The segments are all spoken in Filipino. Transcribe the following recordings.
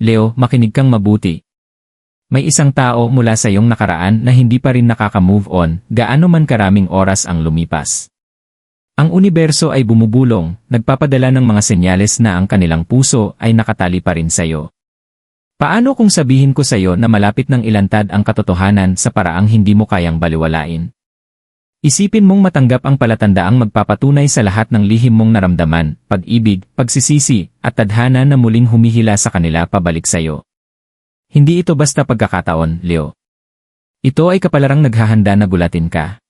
Leo, makinig kang mabuti. May isang tao mula sa iyong nakaraan na hindi pa rin nakaka-move on, gaano man karaming oras ang lumipas. Ang universo ay bumubulong, nagpapadala ng mga senyales na ang kanilang puso ay nakatali pa rin sa iyo. Paano kung sabihin ko sa iyo na malapit ng ilantad ang katotohanan sa paraang hindi mo kayang baliwalain? Isipin mong matanggap ang palatandaang magpapatunay sa lahat ng lihim mong naramdaman, pag-ibig, pagsisisi, at tadhana na muling humihila sa kanila pabalik sa iyo. Hindi ito basta pagkakataon, Leo. Ito ay kapalarang naghahanda na gulatin ka.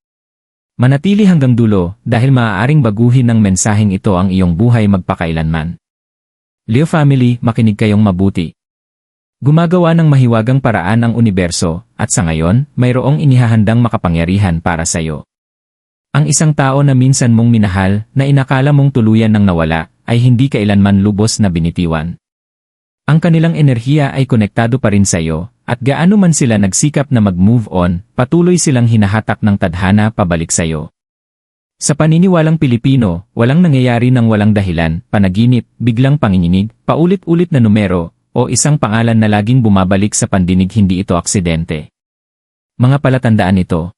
Manatili hanggang dulo dahil maaaring baguhin ng mensaheng ito ang iyong buhay magpakailanman. Leo family, makinig kayong mabuti. Gumagawa ng mahiwagang paraan ang universo, at sa ngayon, mayroong inihahandang makapangyarihan para sa iyo. Ang isang tao na minsan mong minahal, na inakala mong tuluyan ng nawala, ay hindi kailanman lubos na binitiwan. Ang kanilang enerhiya ay konektado pa rin sa iyo, at gaano man sila nagsikap na mag-move on, patuloy silang hinahatak ng tadhana pabalik sa iyo. Sa paniniwalang Pilipino, walang nangyayari ng walang dahilan, panaginip, biglang panginginig, paulit-ulit na numero, o isang pangalan na laging bumabalik sa pandinig hindi ito aksidente. Mga palatandaan ito.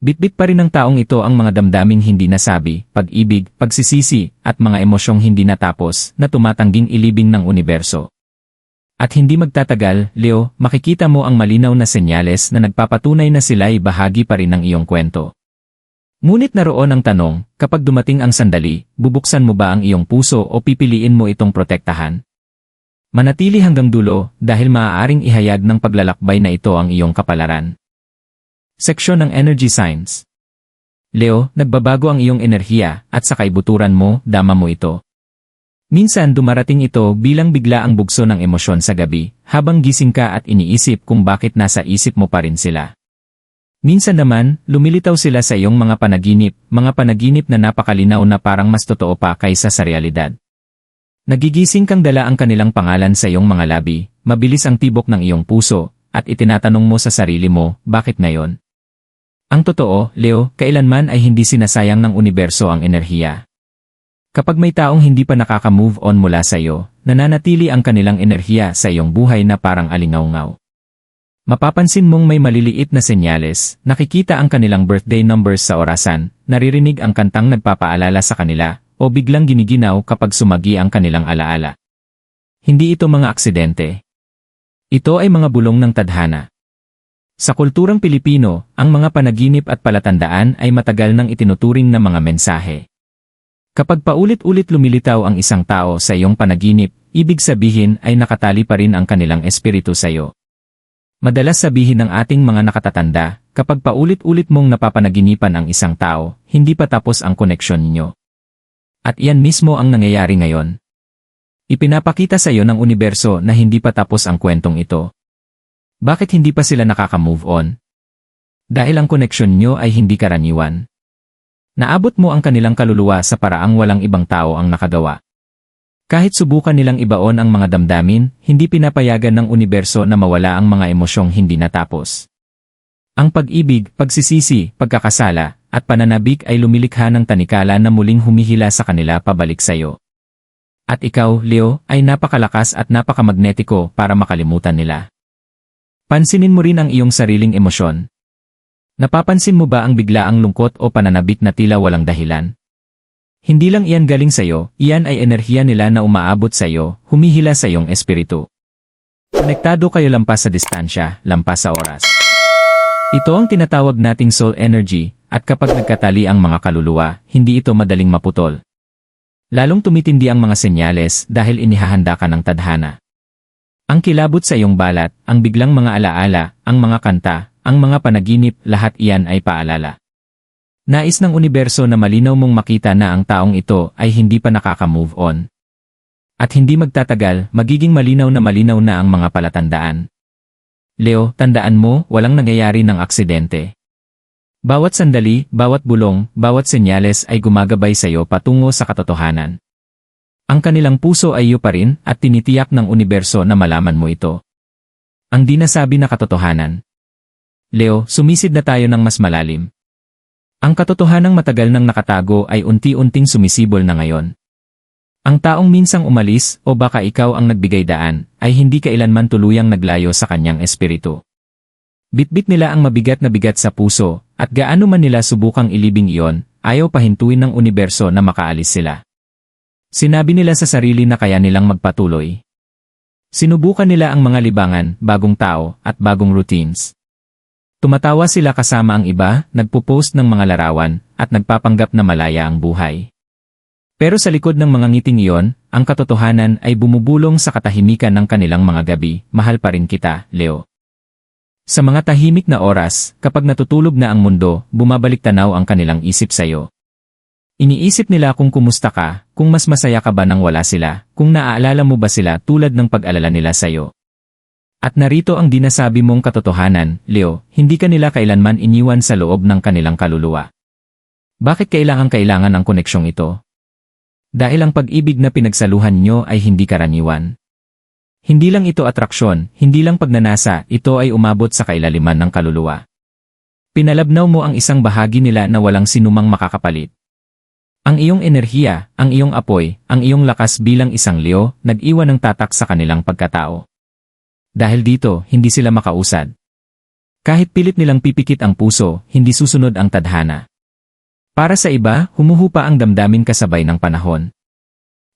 Bitbit pa rin ng taong ito ang mga damdaming hindi nasabi, pag-ibig, pagsisisi, at mga emosyong hindi natapos na tumatangging ilibing ng universo. At hindi magtatagal, Leo, makikita mo ang malinaw na senyales na nagpapatunay na sila ay bahagi pa rin ng iyong kwento. Ngunit naroon ang tanong, kapag dumating ang sandali, bubuksan mo ba ang iyong puso o pipiliin mo itong protektahan? Manatili hanggang dulo dahil maaaring ihayag ng paglalakbay na ito ang iyong kapalaran. Seksyon ng Energy Signs Leo, nagbabago ang iyong enerhiya at sa kaibuturan mo, dama mo ito. Minsan dumarating ito bilang bigla ang bugso ng emosyon sa gabi, habang gising ka at iniisip kung bakit nasa isip mo pa rin sila. Minsan naman, lumilitaw sila sa iyong mga panaginip, mga panaginip na napakalinaw na parang mas totoo pa kaysa sa realidad. Nagigising kang dala ang kanilang pangalan sa iyong mga labi, mabilis ang tibok ng iyong puso, at itinatanong mo sa sarili mo, bakit ngayon? Ang totoo, Leo, kailanman ay hindi sinasayang ng universo ang enerhiya. Kapag may taong hindi pa nakaka-move on mula sa iyo, nananatili ang kanilang enerhiya sa iyong buhay na parang alingaw-ngaw. Mapapansin mong may maliliit na senyales, nakikita ang kanilang birthday numbers sa orasan, naririnig ang kantang nagpapaalala sa kanila, o biglang giniginaw kapag sumagi ang kanilang alaala. Hindi ito mga aksidente. Ito ay mga bulong ng tadhana. Sa kulturang Pilipino, ang mga panaginip at palatandaan ay matagal nang itinuturing na mga mensahe. Kapag paulit-ulit lumilitaw ang isang tao sa iyong panaginip, ibig sabihin ay nakatali pa rin ang kanilang espiritu sa iyo. Madalas sabihin ng ating mga nakatatanda, kapag paulit-ulit mong napapanaginipan ang isang tao, hindi pa tapos ang koneksyon ninyo. At iyan mismo ang nangyayari ngayon. Ipinapakita sa iyo ng universo na hindi pa tapos ang kwentong ito. Bakit hindi pa sila nakaka-move on? Dahil ang koneksyon nyo ay hindi karaniwan. Naabot mo ang kanilang kaluluwa sa paraang walang ibang tao ang nakagawa. Kahit subukan nilang ibaon ang mga damdamin, hindi pinapayagan ng universo na mawala ang mga emosyong hindi natapos. Ang pag-ibig, pagsisisi, pagkakasala, at pananabik ay lumilikha ng tanikala na muling humihila sa kanila pabalik sa iyo. At ikaw, Leo, ay napakalakas at napakamagnetiko para makalimutan nila. Pansinin mo rin ang iyong sariling emosyon. Napapansin mo ba ang biglaang lungkot o pananabik na tila walang dahilan? Hindi lang iyan galing sa iyo, iyan ay enerhiya nila na umaabot sa iyo, humihila sa iyong espiritu. Konektado kayo lampas sa distansya, lampas sa oras. Ito ang tinatawag nating soul energy, at kapag nagkatali ang mga kaluluwa, hindi ito madaling maputol. Lalong tumitindi ang mga senyales dahil inihahanda ka ng tadhana. Ang kilabot sa iyong balat, ang biglang mga alaala, ang mga kanta, ang mga panaginip, lahat iyan ay paalala. Nais ng universo na malinaw mong makita na ang taong ito ay hindi pa nakaka-move on. At hindi magtatagal, magiging malinaw na malinaw na ang mga palatandaan. Leo, tandaan mo, walang nangyayari ng aksidente. Bawat sandali, bawat bulong, bawat senyales ay gumagabay sa iyo patungo sa katotohanan. Ang kanilang puso ay iyo pa rin at tinitiyak ng universo na malaman mo ito. Ang di nasabi na katotohanan. Leo, sumisid na tayo ng mas malalim. Ang katotohanang matagal nang nakatago ay unti-unting sumisibol na ngayon. Ang taong minsang umalis o baka ikaw ang nagbigay daan ay hindi kailanman tuluyang naglayo sa kanyang espiritu. Bitbit nila ang mabigat na bigat sa puso, at gaano man nila subukang ilibing iyon, ayaw pahintuin ng universo na makaalis sila. Sinabi nila sa sarili na kaya nilang magpatuloy. Sinubukan nila ang mga libangan, bagong tao, at bagong routines. Tumatawa sila kasama ang iba, nagpo-post ng mga larawan, at nagpapanggap na malaya ang buhay. Pero sa likod ng mga ngiting iyon, ang katotohanan ay bumubulong sa katahimikan ng kanilang mga gabi, mahal pa rin kita, Leo. Sa mga tahimik na oras, kapag natutulog na ang mundo, bumabalik tanaw ang kanilang isip sa'yo. Iniisip nila kung kumusta ka, kung mas masaya ka ba nang wala sila, kung naaalala mo ba sila tulad ng pag-alala nila sa'yo. At narito ang dinasabi mong katotohanan, Leo, hindi ka nila kailanman iniwan sa loob ng kanilang kaluluwa. Bakit kailangan-kailangan ang koneksyong ito? Dahil ang pag-ibig na pinagsaluhan nyo ay hindi karaniwan. Hindi lang ito atraksyon, hindi lang pagnanasa, ito ay umabot sa kailaliman ng kaluluwa. Pinalabnaw mo ang isang bahagi nila na walang sinumang makakapalit. Ang iyong enerhiya, ang iyong apoy, ang iyong lakas bilang isang leo, nag-iwan ng tatak sa kanilang pagkatao. Dahil dito, hindi sila makausad. Kahit pilit nilang pipikit ang puso, hindi susunod ang tadhana. Para sa iba, humuhupa ang damdamin kasabay ng panahon.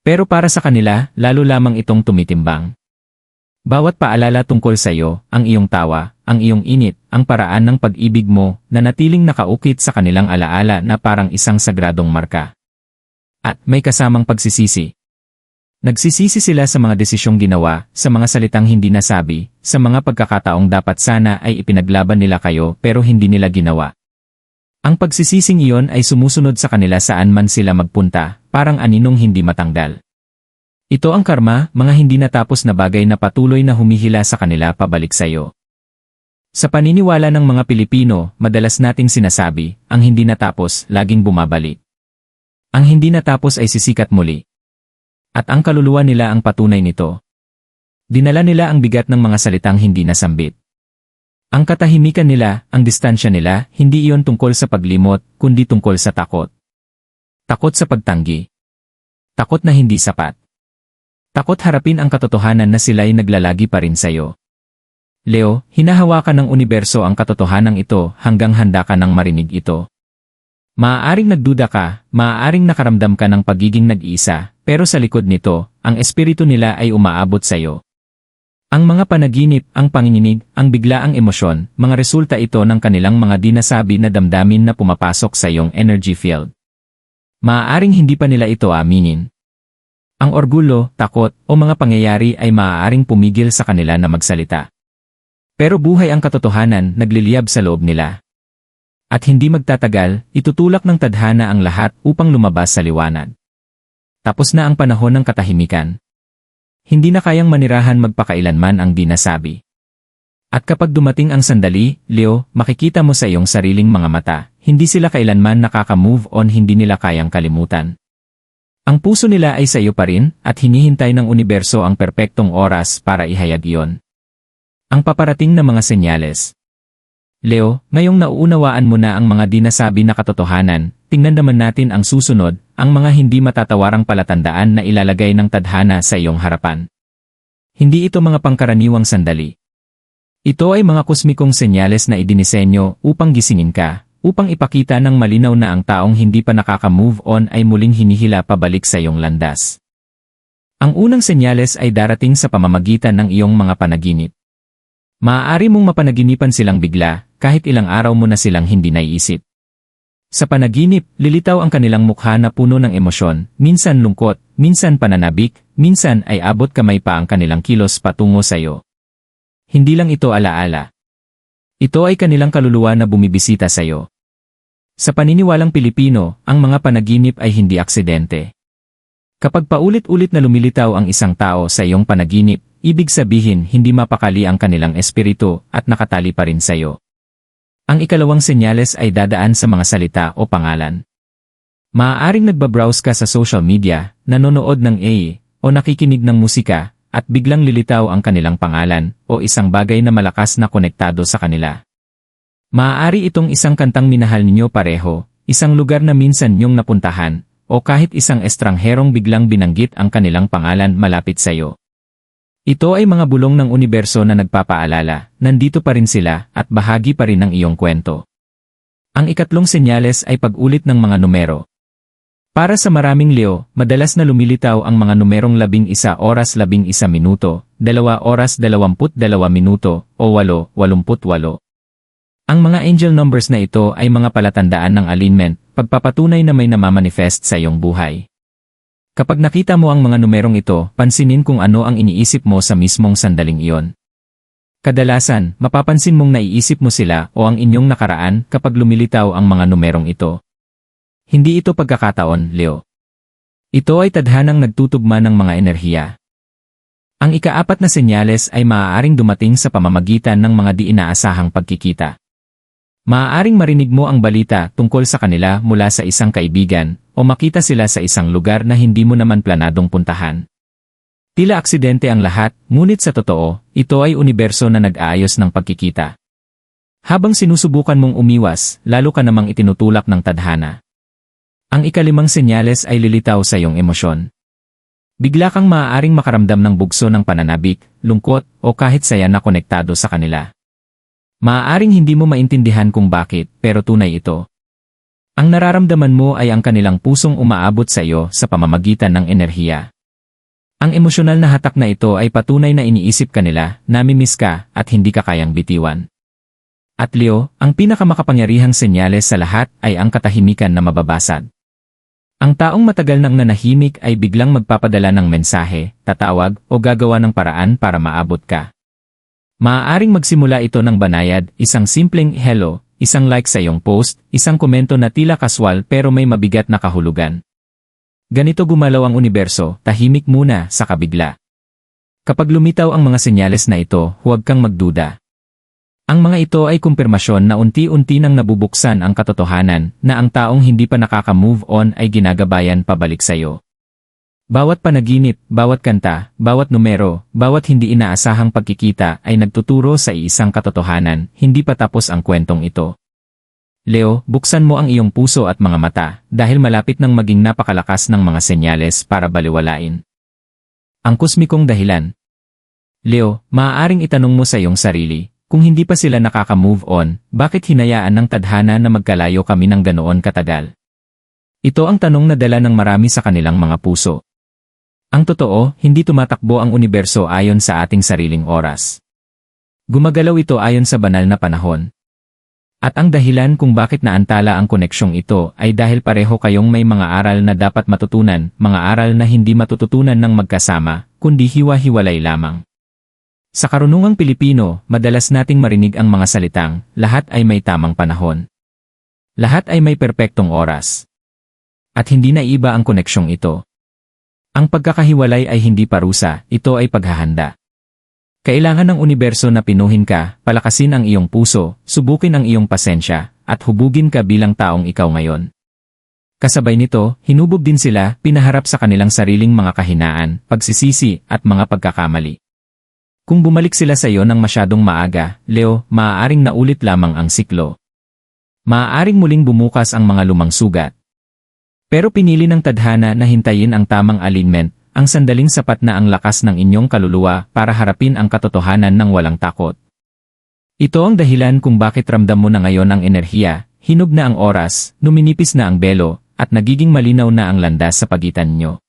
Pero para sa kanila, lalo lamang itong tumitimbang. Bawat paalala tungkol sa iyo, ang iyong tawa, ang iyong init, ang paraan ng pag-ibig mo, na natiling nakaukit sa kanilang alaala na parang isang sagradong marka. At may kasamang pagsisisi. Nagsisisi sila sa mga desisyong ginawa, sa mga salitang hindi nasabi, sa mga pagkakataong dapat sana ay ipinaglaban nila kayo pero hindi nila ginawa. Ang pagsisising iyon ay sumusunod sa kanila saan man sila magpunta, parang aninong hindi matanggal. Ito ang karma, mga hindi natapos na bagay na patuloy na humihila sa kanila pabalik sa iyo. Sa paniniwala ng mga Pilipino, madalas nating sinasabi, ang hindi natapos, laging bumabalik. Ang hindi natapos ay sisikat muli. At ang kaluluwa nila ang patunay nito. Dinala nila ang bigat ng mga salitang hindi nasambit. Ang katahimikan nila, ang distansya nila, hindi iyon tungkol sa paglimot, kundi tungkol sa takot. Takot sa pagtanggi. Takot na hindi sapat. Takot harapin ang katotohanan na sila'y naglalagi pa rin sa'yo. Leo, hinahawakan ng universo ang katotohanan ito hanggang handa ka nang marinig ito. Maaaring nagduda ka, maaaring nakaramdam ka ng pagiging nag-iisa, pero sa likod nito, ang espiritu nila ay umaabot sa'yo. Ang mga panaginip, ang panginginig, ang biglaang emosyon, mga resulta ito ng kanilang mga dinasabi na damdamin na pumapasok sa iyong energy field. Maaaring hindi pa nila ito aminin. Ang orgulo, takot, o mga pangyayari ay maaaring pumigil sa kanila na magsalita. Pero buhay ang katotohanan, nagliliyab sa loob nila. At hindi magtatagal, itutulak ng tadhana ang lahat upang lumabas sa liwanag. Tapos na ang panahon ng katahimikan. Hindi na kayang manirahan magpakailanman ang dinasabi. At kapag dumating ang sandali, Leo, makikita mo sa iyong sariling mga mata, hindi sila kailanman nakaka-move on hindi nila kayang kalimutan. Ang puso nila ay sa iyo pa rin, at hinihintay ng universo ang perpektong oras para ihayag iyon. Ang paparating na mga senyales. Leo, ngayong nauunawaan mo na ang mga dinasabi na katotohanan, tingnan naman natin ang susunod, ang mga hindi matatawarang palatandaan na ilalagay ng tadhana sa iyong harapan. Hindi ito mga pangkaraniwang sandali. Ito ay mga kosmikong senyales na idinisenyo upang gisingin ka, upang ipakita ng malinaw na ang taong hindi pa nakaka-move on ay muling hinihila pabalik sa iyong landas. Ang unang senyales ay darating sa pamamagitan ng iyong mga panaginip. Maaari mong mapanaginipan silang bigla, kahit ilang araw mo na silang hindi naiisip. Sa panaginip, lilitaw ang kanilang mukha na puno ng emosyon, minsan lungkot, minsan pananabik, minsan ay abot kamay pa ang kanilang kilos patungo sa iyo. Hindi lang ito alaala. Ito ay kanilang kaluluwa na bumibisita sa iyo. Sa paniniwalang Pilipino, ang mga panaginip ay hindi aksidente. Kapag paulit-ulit na lumilitaw ang isang tao sa iyong panaginip, ibig sabihin hindi mapakali ang kanilang espiritu at nakatali pa rin sa iyo. Ang ikalawang senyales ay dadaan sa mga salita o pangalan. Maaaring nagbabrowse ka sa social media, nanonood ng A, o nakikinig ng musika, at biglang lilitaw ang kanilang pangalan, o isang bagay na malakas na konektado sa kanila. Maaari itong isang kantang minahal ninyo pareho, isang lugar na minsan niyong napuntahan, o kahit isang estrangherong biglang binanggit ang kanilang pangalan malapit sa iyo. Ito ay mga bulong ng universo na nagpapaalala, nandito pa rin sila at bahagi pa rin ng iyong kwento. Ang ikatlong senyales ay pag-ulit ng mga numero. Para sa maraming Leo, madalas na lumilitaw ang mga numerong 11 oras 11 minuto, 2 oras 22 minuto, o 8, 88. Ang mga angel numbers na ito ay mga palatandaan ng alignment, pagpapatunay na may namamanifest sa iyong buhay. Kapag nakita mo ang mga numerong ito, pansinin kung ano ang iniisip mo sa mismong sandaling iyon. Kadalasan, mapapansin mong naiisip mo sila o ang inyong nakaraan kapag lumilitaw ang mga numerong ito. Hindi ito pagkakataon, Leo. Ito ay tadhanang nagtutugma ng mga enerhiya. Ang ikaapat na senyales ay maaaring dumating sa pamamagitan ng mga di inaasahang pagkikita. Maaaring marinig mo ang balita tungkol sa kanila mula sa isang kaibigan, o makita sila sa isang lugar na hindi mo naman planadong puntahan. Tila aksidente ang lahat, ngunit sa totoo, ito ay universo na nag-aayos ng pagkikita. Habang sinusubukan mong umiwas, lalo ka namang itinutulak ng tadhana. Ang ikalimang senyales ay lilitaw sa iyong emosyon. Bigla kang maaaring makaramdam ng bugso ng pananabik, lungkot, o kahit saya na konektado sa kanila. Maaaring hindi mo maintindihan kung bakit, pero tunay ito. Ang nararamdaman mo ay ang kanilang pusong umaabot sa iyo sa pamamagitan ng enerhiya. Ang emosyonal na hatak na ito ay patunay na iniisip kanila, namimiss ka, at hindi ka kayang bitiwan. At Leo, ang pinakamakapangyarihang senyales sa lahat ay ang katahimikan na mababasad. Ang taong matagal nang nanahimik ay biglang magpapadala ng mensahe, tatawag, o gagawa ng paraan para maabot ka. Maaaring magsimula ito ng banayad, isang simpleng hello, isang like sa iyong post, isang komento na tila kaswal pero may mabigat na kahulugan. Ganito gumalaw ang universo, tahimik muna sa kabigla. Kapag lumitaw ang mga senyales na ito, huwag kang magduda. Ang mga ito ay kumpirmasyon na unti-unti nang nabubuksan ang katotohanan na ang taong hindi pa nakaka-move on ay ginagabayan pabalik sa iyo. Bawat panaginip, bawat kanta, bawat numero, bawat hindi inaasahang pagkikita ay nagtuturo sa iisang katotohanan, hindi pa tapos ang kwentong ito. Leo, buksan mo ang iyong puso at mga mata, dahil malapit nang maging napakalakas ng mga senyales para baliwalain. Ang kusmikong dahilan. Leo, maaaring itanong mo sa iyong sarili, kung hindi pa sila nakaka-move on, bakit hinayaan ng tadhana na magkalayo kami ng ganoon katagal? Ito ang tanong na dala ng marami sa kanilang mga puso. Ang totoo, hindi tumatakbo ang universo ayon sa ating sariling oras. Gumagalaw ito ayon sa banal na panahon. At ang dahilan kung bakit naantala ang koneksyong ito ay dahil pareho kayong may mga aral na dapat matutunan, mga aral na hindi matututunan ng magkasama, kundi hiwa-hiwalay lamang. Sa karunungang Pilipino, madalas nating marinig ang mga salitang, lahat ay may tamang panahon. Lahat ay may perpektong oras. At hindi na iba ang koneksyong ito. Ang pagkakahiwalay ay hindi parusa, ito ay paghahanda. Kailangan ng universo na pinuhin ka, palakasin ang iyong puso, subukin ang iyong pasensya, at hubugin ka bilang taong ikaw ngayon. Kasabay nito, hinubog din sila, pinaharap sa kanilang sariling mga kahinaan, pagsisisi, at mga pagkakamali. Kung bumalik sila sa iyo ng masyadong maaga, Leo, maaaring naulit lamang ang siklo. Maaaring muling bumukas ang mga lumang sugat, pero pinili ng tadhana na hintayin ang tamang alignment, ang sandaling sapat na ang lakas ng inyong kaluluwa para harapin ang katotohanan ng walang takot. Ito ang dahilan kung bakit ramdam mo na ngayon ang enerhiya, hinog na ang oras, numinipis na ang belo, at nagiging malinaw na ang landas sa pagitan nyo.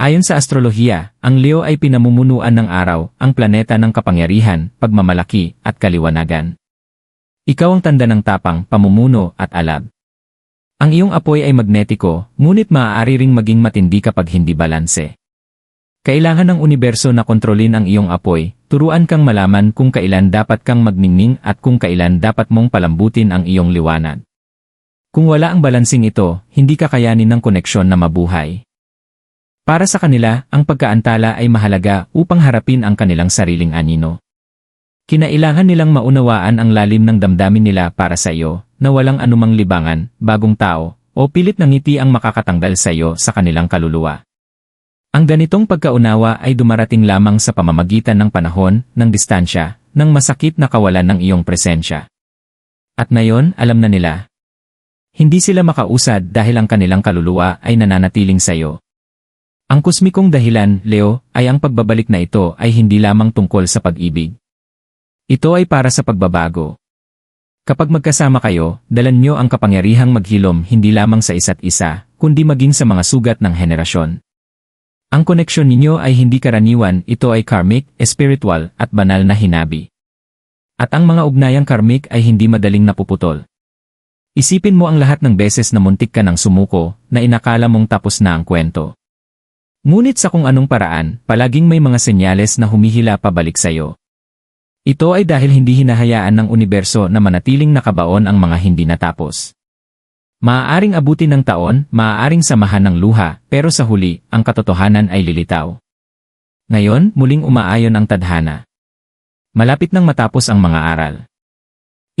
Ayon sa astrolohiya, ang Leo ay pinamumunuan ng araw, ang planeta ng kapangyarihan, pagmamalaki, at kaliwanagan. Ikaw ang tanda ng tapang, pamumuno, at alab. Ang iyong apoy ay magnetiko, ngunit maaari ring maging matindi kapag hindi balanse. Kailangan ng universo na kontrolin ang iyong apoy, turuan kang malaman kung kailan dapat kang magningning at kung kailan dapat mong palambutin ang iyong liwanag. Kung wala ang balansing ito, hindi kakayanin ng koneksyon na mabuhay. Para sa kanila, ang pagkaantala ay mahalaga upang harapin ang kanilang sariling anino. Kinailangan nilang maunawaan ang lalim ng damdamin nila para sa iyo, na walang anumang libangan, bagong tao, o pilit ng ngiti ang makakatanggal sa iyo sa kanilang kaluluwa. Ang ganitong pagkaunawa ay dumarating lamang sa pamamagitan ng panahon, ng distansya, ng masakit na kawalan ng iyong presensya. At ngayon, alam na nila. Hindi sila makausad dahil ang kanilang kaluluwa ay nananatiling sa iyo. Ang kusmikong dahilan, Leo, ay ang pagbabalik na ito ay hindi lamang tungkol sa pag-ibig. Ito ay para sa pagbabago. Kapag magkasama kayo, dalan nyo ang kapangyarihang maghilom hindi lamang sa isa't isa, kundi maging sa mga sugat ng henerasyon. Ang koneksyon ninyo ay hindi karaniwan, ito ay karmic, spiritual, at banal na hinabi. At ang mga ugnayang karmic ay hindi madaling napuputol. Isipin mo ang lahat ng beses na muntik ka ng sumuko, na inakala mong tapos na ang kwento. Ngunit sa kung anong paraan, palaging may mga senyales na humihila pabalik sa'yo. Ito ay dahil hindi hinahayaan ng universo na manatiling nakabaon ang mga hindi natapos. Maaaring abutin ng taon, maaaring samahan ng luha, pero sa huli, ang katotohanan ay lilitaw. Ngayon, muling umaayon ang tadhana. Malapit nang matapos ang mga aral.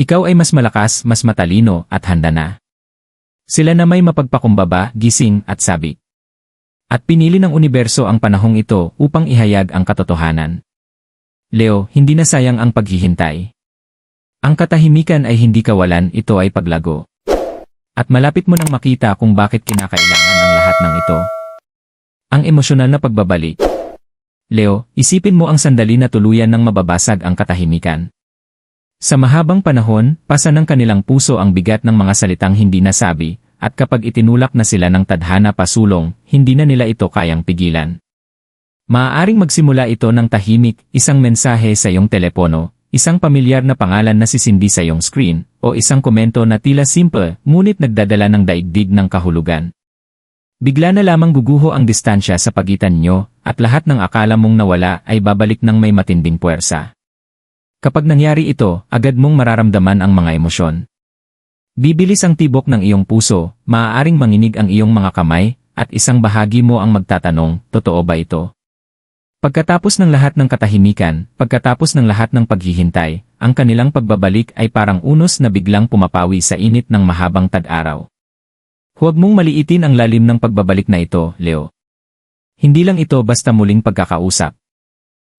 Ikaw ay mas malakas, mas matalino, at handa na. Sila na may mapagpakumbaba, gising, at sabik. At pinili ng universo ang panahong ito upang ihayag ang katotohanan. Leo, hindi na sayang ang paghihintay. Ang katahimikan ay hindi kawalan, ito ay paglago. At malapit mo nang makita kung bakit kinakailangan ang lahat ng ito. Ang emosyonal na pagbabalik. Leo, isipin mo ang sandali na tuluyan ng mababasag ang katahimikan. Sa mahabang panahon, pasa ng kanilang puso ang bigat ng mga salitang hindi nasabi, at kapag itinulak na sila ng tadhana pasulong, hindi na nila ito kayang pigilan. Maaaring magsimula ito ng tahimik, isang mensahe sa iyong telepono, isang pamilyar na pangalan na sisindi sa iyong screen, o isang komento na tila simple, ngunit nagdadala ng daigdig ng kahulugan. Bigla na lamang guguho ang distansya sa pagitan nyo, at lahat ng akala mong nawala ay babalik ng may matinding puwersa. Kapag nangyari ito, agad mong mararamdaman ang mga emosyon. Bibilis ang tibok ng iyong puso, maaaring manginig ang iyong mga kamay, at isang bahagi mo ang magtatanong, totoo ba ito? Pagkatapos ng lahat ng katahimikan, pagkatapos ng lahat ng paghihintay, ang kanilang pagbabalik ay parang unos na biglang pumapawi sa init ng mahabang tag-araw. Huwag mong maliitin ang lalim ng pagbabalik na ito, Leo. Hindi lang ito basta muling pagkakausap.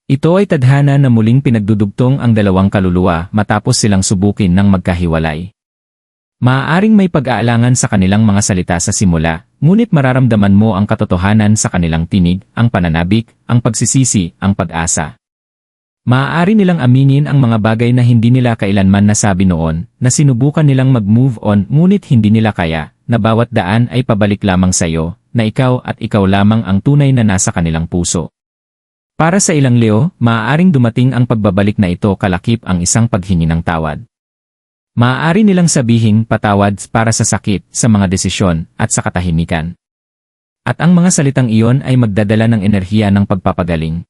Ito ay tadhana na muling pinagdudugtong ang dalawang kaluluwa matapos silang subukin ng magkahiwalay. Maaaring may pag-aalangan sa kanilang mga salita sa simula, ngunit mararamdaman mo ang katotohanan sa kanilang tinig, ang pananabik, ang pagsisisi, ang pag-asa. Maaari nilang aminin ang mga bagay na hindi nila kailanman nasabi noon, na sinubukan nilang mag-move on ngunit hindi nila kaya, na bawat daan ay pabalik lamang sa iyo, na ikaw at ikaw lamang ang tunay na nasa kanilang puso. Para sa ilang Leo, maaaring dumating ang pagbabalik na ito kalakip ang isang paghingi ng tawad. Maaari nilang sabihing patawad para sa sakit, sa mga desisyon, at sa katahimikan. At ang mga salitang iyon ay magdadala ng enerhiya ng pagpapagaling.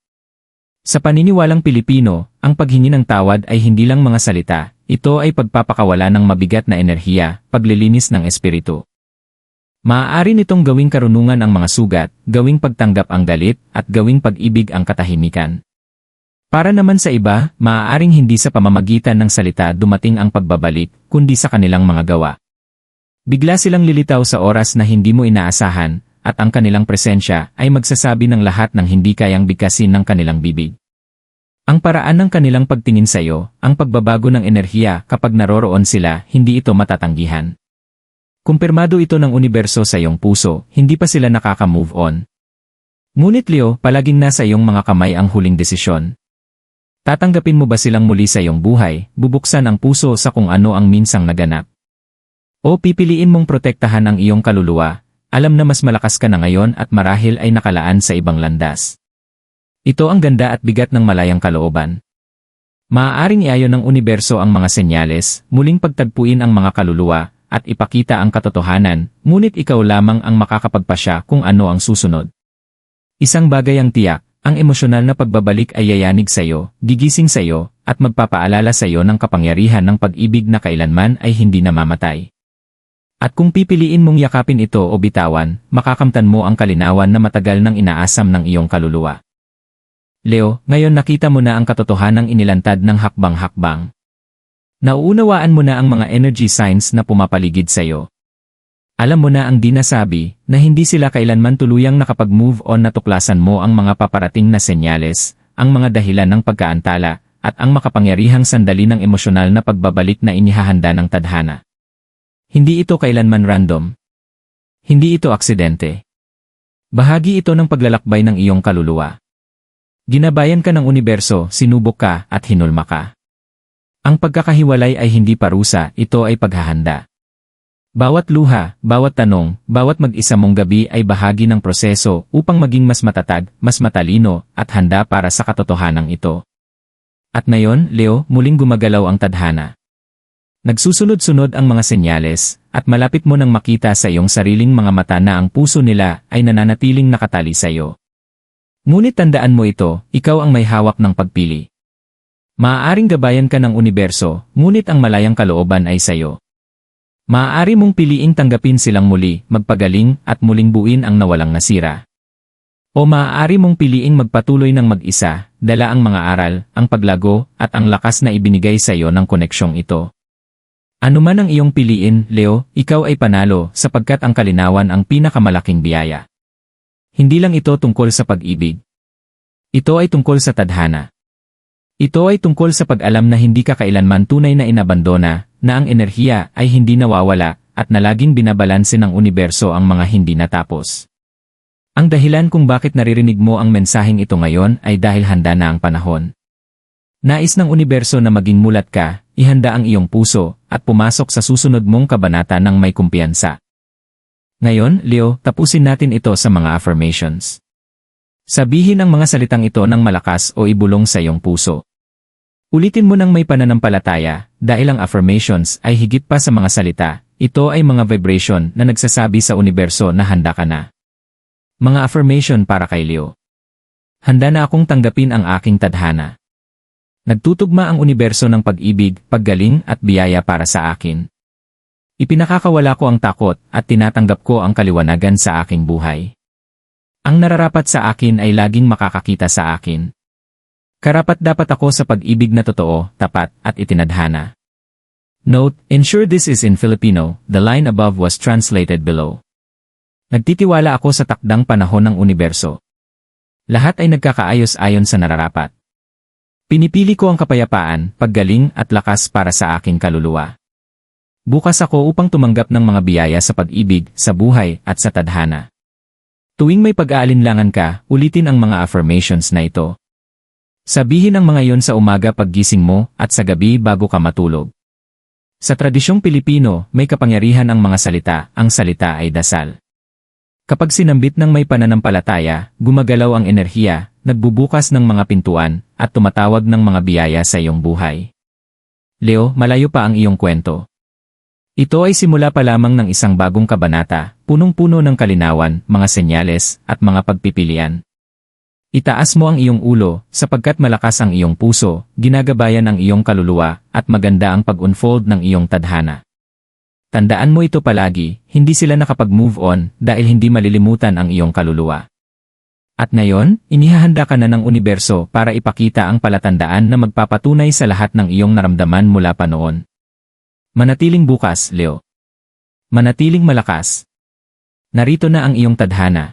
Sa paniniwalang Pilipino, ang paghingi ng tawad ay hindi lang mga salita, ito ay pagpapakawala ng mabigat na enerhiya, paglilinis ng espiritu. Maaari nitong gawing karunungan ang mga sugat, gawing pagtanggap ang galit, at gawing pag-ibig ang katahimikan. Para naman sa iba, maaaring hindi sa pamamagitan ng salita dumating ang pagbabalik, kundi sa kanilang mga gawa. Bigla silang lilitaw sa oras na hindi mo inaasahan, at ang kanilang presensya ay magsasabi ng lahat ng hindi kayang bigkasin ng kanilang bibig. Ang paraan ng kanilang pagtingin sa iyo, ang pagbabago ng enerhiya kapag naroroon sila, hindi ito matatanggihan. Kumpirmado ito ng universo sa iyong puso, hindi pa sila nakaka-move on. Ngunit Leo, palaging nasa iyong mga kamay ang huling desisyon. Tatanggapin mo ba silang muli sa iyong buhay, bubuksan ang puso sa kung ano ang minsang naganap? O pipiliin mong protektahan ang iyong kaluluwa, alam na mas malakas ka na ngayon at marahil ay nakalaan sa ibang landas. Ito ang ganda at bigat ng malayang kalooban. Maaaring iayon ng universo ang mga senyales, muling pagtagpuin ang mga kaluluwa, at ipakita ang katotohanan, ngunit ikaw lamang ang makakapagpasya kung ano ang susunod. Isang bagay ang tiyak, ang emosyonal na pagbabalik ay yayanig sa iyo, gigising sa iyo, at magpapaalala sa iyo ng kapangyarihan ng pag-ibig na kailanman ay hindi namamatay. At kung pipiliin mong yakapin ito o bitawan, makakamtan mo ang kalinawan na matagal nang inaasam ng iyong kaluluwa. Leo, ngayon nakita mo na ang katotohanang inilantad ng hakbang-hakbang. Nauunawaan mo na ang mga energy signs na pumapaligid sa iyo. Alam mo na ang di nasabi, na hindi sila kailanman tuluyang nakapag-move on na tuklasan mo ang mga paparating na senyales, ang mga dahilan ng pagkaantala, at ang makapangyarihang sandali ng emosyonal na pagbabalik na inihahanda ng tadhana. Hindi ito kailanman random. Hindi ito aksidente. Bahagi ito ng paglalakbay ng iyong kaluluwa. Ginabayan ka ng universo, sinubok ka, at hinulma ka. Ang pagkakahiwalay ay hindi parusa, ito ay paghahanda. Bawat luha, bawat tanong, bawat mag-isa mong gabi ay bahagi ng proseso upang maging mas matatag, mas matalino, at handa para sa katotohanan ito. At ngayon, Leo, muling gumagalaw ang tadhana. Nagsusunod-sunod ang mga senyales, at malapit mo nang makita sa iyong sariling mga mata na ang puso nila ay nananatiling nakatali sa iyo. Ngunit tandaan mo ito, ikaw ang may hawak ng pagpili. Maaaring gabayan ka ng universo, ngunit ang malayang kalooban ay sa iyo. Maaari mong piliing tanggapin silang muli, magpagaling, at muling buuin ang nawalang nasira. O maaari mong piliing magpatuloy ng mag-isa, dala ang mga aral, ang paglago, at ang lakas na ibinigay sa iyo ng koneksyong ito. Ano man ang iyong piliin, Leo, ikaw ay panalo sapagkat ang kalinawan ang pinakamalaking biyaya. Hindi lang ito tungkol sa pag-ibig. Ito ay tungkol sa tadhana. Ito ay tungkol sa pag-alam na hindi ka kailanman tunay na inabandona, na ang enerhiya ay hindi nawawala, at na laging binabalanse ng universo ang mga hindi natapos. Ang dahilan kung bakit naririnig mo ang mensaheng ito ngayon ay dahil handa na ang panahon. Nais ng universo na maging mulat ka, ihanda ang iyong puso, at pumasok sa susunod mong kabanata ng may kumpiyansa. Ngayon, Leo, tapusin natin ito sa mga affirmations. Sabihin ang mga salitang ito ng malakas o ibulong sa iyong puso. Ulitin mo ng may pananampalataya, dahil ang affirmations ay higit pa sa mga salita, ito ay mga vibration na nagsasabi sa universo na handa ka na. Mga affirmation para kay Leo. Handa na akong tanggapin ang aking tadhana. Nagtutugma ang universo ng pag-ibig, paggaling at biyaya para sa akin. Ipinakakawala ko ang takot at tinatanggap ko ang kaliwanagan sa aking buhay. Ang nararapat sa akin ay laging makakakita sa akin. Karapat dapat ako sa pag-ibig na totoo, tapat, at itinadhana. Note, ensure this is in Filipino, the line above was translated below. Nagtitiwala ako sa takdang panahon ng universo. Lahat ay nagkakaayos ayon sa nararapat. Pinipili ko ang kapayapaan, paggaling at lakas para sa aking kaluluwa. Bukas ako upang tumanggap ng mga biyaya sa pag-ibig, sa buhay, at sa tadhana. Tuwing may pag-aalinlangan ka, ulitin ang mga affirmations na ito. Sabihin ang mga yon sa umaga paggising mo at sa gabi bago ka matulog. Sa tradisyong Pilipino, may kapangyarihan ang mga salita, ang salita ay dasal. Kapag sinambit ng may pananampalataya, gumagalaw ang enerhiya, nagbubukas ng mga pintuan, at tumatawag ng mga biyaya sa iyong buhay. Leo, malayo pa ang iyong kwento. Ito ay simula pa lamang ng isang bagong kabanata, punong-puno ng kalinawan, mga senyales, at mga pagpipilian. Itaas mo ang iyong ulo, sapagkat malakas ang iyong puso, ginagabayan ang iyong kaluluwa, at maganda ang pag-unfold ng iyong tadhana. Tandaan mo ito palagi, hindi sila nakapag-move on dahil hindi malilimutan ang iyong kaluluwa. At ngayon, inihahanda ka na ng universo para ipakita ang palatandaan na magpapatunay sa lahat ng iyong naramdaman mula pa noon. Manatiling bukas, Leo. Manatiling malakas. Narito na ang iyong tadhana.